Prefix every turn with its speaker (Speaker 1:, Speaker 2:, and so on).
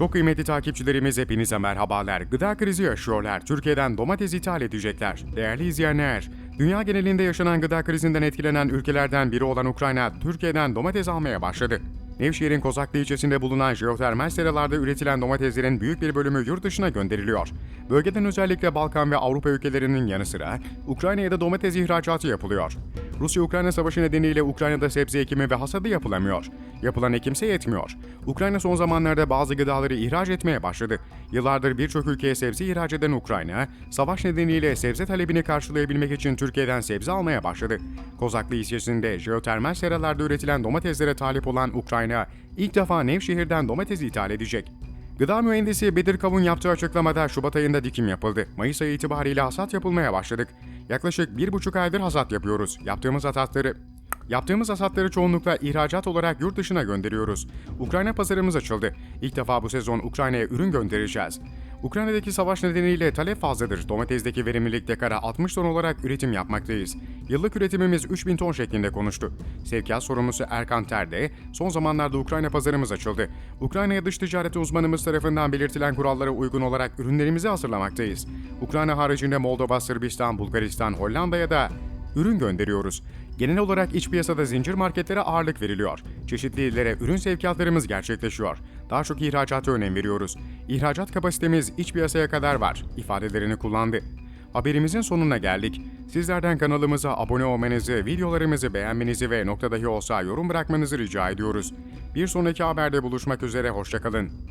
Speaker 1: Çok kıymetli takipçilerimiz hepinize merhabalar. Gıda krizi yaşıyorlar. Türkiye'den domates ithal edecekler. Değerli izleyenler, dünya genelinde yaşanan gıda krizinden etkilenen ülkelerden biri olan Ukrayna, Türkiye'den domates almaya başladı. Nevşehir'in Kozaklı ilçesinde bulunan jeotermal seralarda üretilen domateslerin büyük bir bölümü yurt dışına gönderiliyor. Bölgeden özellikle Balkan ve Avrupa ülkelerinin yanı sıra Ukrayna'ya da domates ihracatı yapılıyor. Rusya-Ukrayna savaşı nedeniyle Ukrayna'da sebze ekimi ve hasadı yapılamıyor. Yapılan ekimse yetmiyor. Ukrayna son zamanlarda bazı gıdaları ihraç etmeye başladı. Yıllardır birçok ülkeye sebze ihraç eden Ukrayna, savaş nedeniyle sebze talebini karşılayabilmek için Türkiye'den sebze almaya başladı. Kozaklı ilçesinde jeotermal seralarda üretilen domateslere talip olan Ukrayna, ilk defa Nevşehir'den domates ithal edecek. Gıda mühendisi Bedir Kavun yaptığı açıklamada Şubat ayında dikim yapıldı. Mayıs ayı itibariyle hasat yapılmaya başladık. Yaklaşık bir buçuk aydır hasat yapıyoruz. Yaptığımız hasatları Yaptığımız hasatları çoğunlukla ihracat olarak yurt dışına gönderiyoruz. Ukrayna pazarımız açıldı. İlk defa bu sezon Ukrayna'ya ürün göndereceğiz. Ukrayna'daki savaş nedeniyle talep fazladır. Domatesdeki verimlilik dekara 60 ton olarak üretim yapmaktayız. Yıllık üretimimiz 3000 ton şeklinde konuştu. Sevkiyat sorumlusu Erkan Ter de son zamanlarda Ukrayna pazarımız açıldı. Ukrayna'ya dış ticaret uzmanımız tarafından belirtilen kurallara uygun olarak ürünlerimizi hazırlamaktayız. Ukrayna haricinde Moldova, Sırbistan, Bulgaristan, Hollanda'ya da ürün gönderiyoruz. Genel olarak iç piyasada zincir marketlere ağırlık veriliyor. Çeşitli illere ürün sevkiyatlarımız gerçekleşiyor. Daha çok ihracata önem veriyoruz. İhracat kapasitemiz iç piyasaya kadar var ifadelerini kullandı. Haberimizin sonuna geldik. Sizlerden kanalımıza abone olmanızı, videolarımızı beğenmenizi ve nokta dahi olsa yorum bırakmanızı rica ediyoruz. Bir sonraki haberde buluşmak üzere, hoşçakalın.